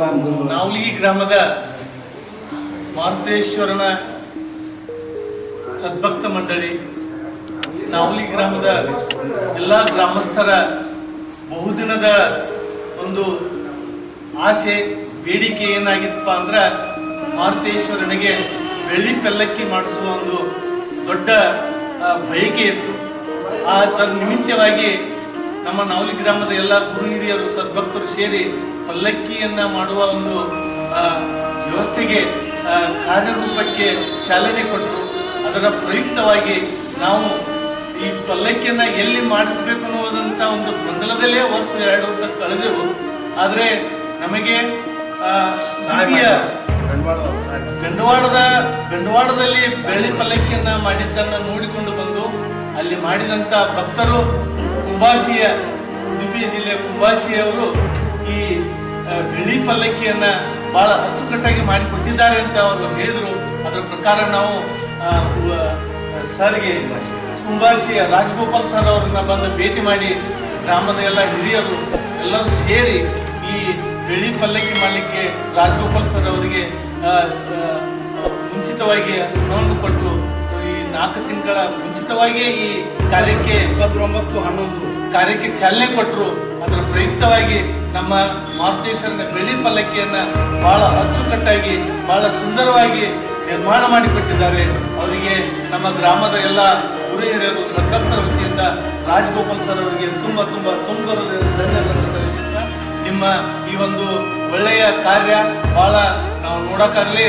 ನಾವಲಿಗಿ ಗ್ರಾಮದ ಮಾರುತೇಶ್ವರನ ಸದ್ಭಕ್ತ ಮಂಡಳಿ, ನಾವ್ಲಿ ಗ್ರಾಮದ ಎಲ್ಲ ಗ್ರಾಮಸ್ಥರ ಬಹುದಿನದ ಒಂದು ಆಸೆ, ಬೇಡಿಕೆ ಏನಾಗಿತ್ತಪ್ಪ ಅಂದ್ರೆ ಮಾರುತೇಶ್ವರನಿಗೆ ಬೆಳ್ಳಿ ಪೆಲ್ಲಕ್ಕಿ ಮಾಡಿಸುವ ಒಂದು ದೊಡ್ಡ ಬಯಕೆ ಇತ್ತು. ಆ ತನ್ನ ನಿಮಿತ್ತವಾಗಿ ನಮ್ಮ ನಾವಲಿ ಗ್ರಾಮದ ಎಲ್ಲ ಗುರು ಹಿರಿಯರು ಸದ್ಭಕ್ತರು ಸೇರಿ ಪಲ್ಲಕ್ಕಿಯನ್ನ ಮಾಡುವ ಒಂದು ವ್ಯವಸ್ಥೆಗೆ ಕಾರ್ಯರೂಪಕ್ಕೆ ಚಾಲನೆ ಕೊಟ್ಟರು. ಅದರ ಪ್ರಯುಕ್ತವಾಗಿ ನಾವು ಈ ಪಲ್ಲಕ್ಕಿಯನ್ನ ಎಲ್ಲಿ ಮಾಡಿಸ್ಬೇಕು ಅನ್ನೋದಂತ ಒಂದು ಗೊಂದಲದಲ್ಲೇ ವರ್ಷ ಎರಡು ವರ್ಷ ಕಳೆದೆವು. ಆದರೆ ನಮಗೆ ಗಂಡವಾಡದ ಗಂಡವಾಡದಲ್ಲಿ ಬೆಳ್ಳಿ ಪಲ್ಲಕ್ಕಿಯನ್ನ ಮಾಡಿದ್ದನ್ನ ನೋಡಿಕೊಂಡು ಬಂದು ಅಲ್ಲಿ ಮಾಡಿದಂತ ಭಕ್ತರು ಕುಂಬಾಶಿಯ ಉಡುಪಿ ಜಿಲ್ಲೆಯ ಕುಂಬಾಶಿಯವರು ಈ ಬಿಳಿ ಪಲ್ಲಕ್ಕಿಯನ್ನ ಬಹಳ ಅಚ್ಚುಕಟ್ಟಾಗಿ ಮಾಡಿಕೊಟ್ಟಿದ್ದಾರೆ ಅಂತ ಅವರು ಹೇಳಿದರು. ಅದರ ಪ್ರಕಾರ ನಾವು ಸರ್ಗೆ ಕುಂಬಾಶಿಯ ರಾಜಗೋಪಾಲ್ ಸರ್ ಅವ್ರನ್ನ ಬಂದು ಭೇಟಿ ಮಾಡಿ ಗ್ರಾಮದ ಎಲ್ಲ ಹಿರಿಯರು ಎಲ್ಲರೂ ಸೇರಿ ಈ ಬಿಳಿ ಪಲ್ಲಕ್ಕಿ ಮಾಡಲಿಕ್ಕೆ ರಾಜಗೋಪಾಲ್ ಸರ್ ಅವರಿಗೆ ಮುಂಚಿತವಾಗಿ ಹಣವನ್ನು ಕೊಟ್ಟು ನಾಲ್ಕು ತಿಂಗಳ ಮುಂಚಿತವಾಗಿ ಈ ಕಾರ್ಯಕ್ಕೆ ಇಪ್ಪತ್ತೊಂಬತ್ತು ಹನ್ನೊಂದು ಕಾರ್ಯಕ್ಕೆ ಚಾಲನೆ ಕೊಟ್ಟರು ಅದರ ಪ್ರಯುಕ್ತವಾಗಿ ನಮ್ಮ ಮಾರುತೇಶ್ವರನ ಬೆಳ್ಳಿ ಪಲ್ಲಕ್ಕಿಯನ್ನ ಬಹಳ ಅಚ್ಚುಕಟ್ಟಾಗಿ, ಬಹಳ ಸುಂದರವಾಗಿ ನಿರ್ಮಾಣ ಮಾಡಿಕೊಟ್ಟಿದ್ದಾರೆ. ಅವರಿಗೆ ನಮ್ಮ ಗ್ರಾಮದ ಎಲ್ಲ ಗುರು ಹಿರಿಯರು ಸರ್ಕಾರದ ವತಿಯಿಂದ ರಾಜಗೋಪಾಲ್ ಸರ್ ಅವರಿಗೆ ತುಂಬ ತುಂಬ ತುಂಬ ಸಲ್ಲಿಸುತ್ತಾ, ನಿಮ್ಮ ಈ ಒಂದು ಒಳ್ಳೆಯ ಕಾರ್ಯ ಬಹಳ ನಾವು ನೋಡೋಕ್ಕಾಗಲಿ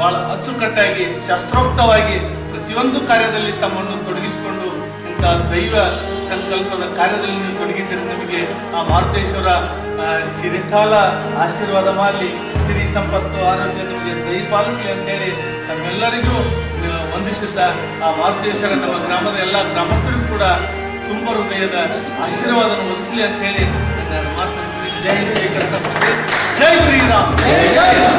ಬಹಳ ಅಚ್ಚುಕಟ್ಟಾಗಿ, ಶಾಸ್ತ್ರೋಕ್ತವಾಗಿ ಪ್ರತಿಯೊಂದು ಕಾರ್ಯದಲ್ಲಿ ತಮ್ಮನ್ನು ತೊಡಗಿಸಿಕೊಂಡು ಇಂಥ ದೈವ ಸಂಕಲ್ಪದ ಕಾರ್ಯದಲ್ಲಿ ನೀವು ತೊಡಗಿದ್ದೀರಿ ನಿಮಗೆ ಆ ಮಾರುತೇಶ್ವರ ಚಿರಕಾಲ ಆಶೀರ್ವಾದ ಮಾಡಲಿ. ಸಿರಿ ಸಂಪತ್ತು ಆರೋಗ್ಯ ನಿಮಗೆ ದಯಪಾಲಿಸಲಿ ಅಂತೇಳಿ ತಮ್ಮೆಲ್ಲರಿಗೂ ವಂದಿಸುತ್ತಾ ಆ ಮಾರುತೇಶ್ವರ ನಮ್ಮ ಗ್ರಾಮದ ಎಲ್ಲ ಗ್ರಾಮಸ್ಥರಿಗೂ ಕೂಡ ತುಂಬ ಹೃದಯದ ಆಶೀರ್ವಾದ ಒದಿಸಲಿ ಅಂತ ಹೇಳಿ ಮಾತನಾಡ್ತೀನಿ ಜೈ ಜೈ ಶ್ರೀರಾಮ್. ಜೈ ಶ್ರೀರಾಮ್.